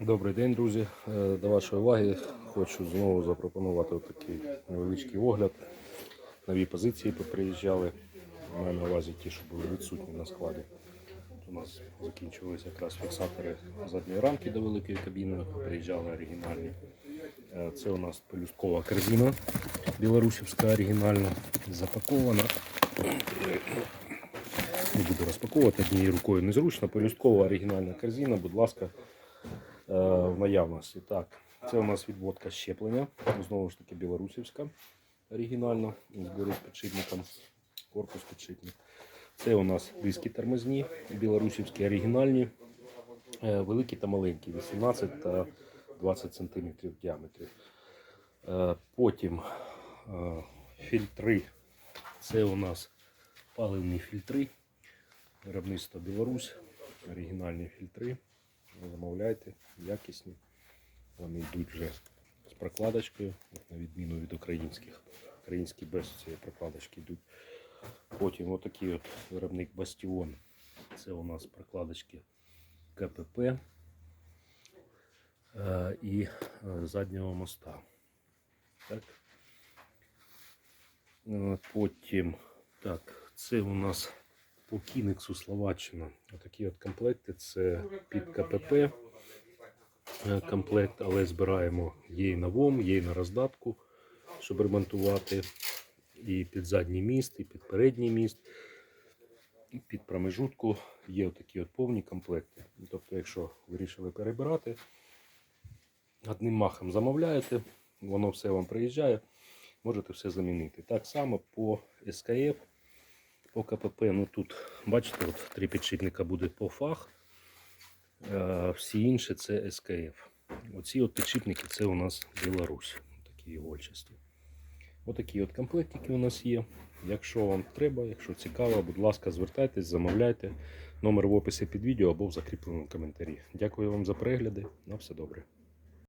Добрий день, друзі. Е, До вашої уваги хочу знову запропонувати такий невеличкий огляд. Нові позиції приїжджали. Маю на увазі ті, що були відсутні на складі. У нас закінчилися якраз фіксатори задньої рамки до великої кабіни. Приїжджали оригінальні. Е, Це у нас пелюсткова корзина білорусівська оригінальна, запакована. Розпаковувати однією рукою незручно. Пелюсткова оригінальна корзина, будь ласка, е, в наявності. Так, це у нас відводка щеплення. Знову ж таки, білорусівська оригінальна. Зберу з підшипником, корпус підшипник. Це у нас диски тормозні, білорусівські оригінальні, е, великі та маленькі, 18 та 20 см в діаметрі. Е, Потім фільтри. Це у нас паливні фільтри. Виробництво Білорусь. Оригінальні фільтри. Замовляйте, якісні. Вони йдуть вже з прокладочкою, на відміну від українських. Українські без цієї прокладочки йдуть. Потім отакий от виробник Бастіон. Це у нас прокладочки КПП е, і е, заднього моста. Так. Е, Потім, так, це у нас по Кінексу Словаччина. Отакі от комплекти. Це під КПП е, комплект, але збираємо є на ВОМ, і на роздатку, щоб ремонтувати. І під задній міст, і під передній міст, і під промежутку є отакі от повні комплекти. Тобто, якщо вирішили перебирати, одним махом замовляєте, воно все вам приїжджає, можете все замінити. Так само по СКФ, по КПП. Ну тут, бачите, от три підшипника буде по фах, е, всі інші це СКФ. Оці от підшипники це у нас Білорусь, такі вольчасті. Отакі от комплектики у нас є. Якщо вам треба, якщо цікаво, будь ласка, звертайтесь, замовляйте. Номер в описі під відео або в закріпленому коментарі. Дякую вам за перегляди. На все добре.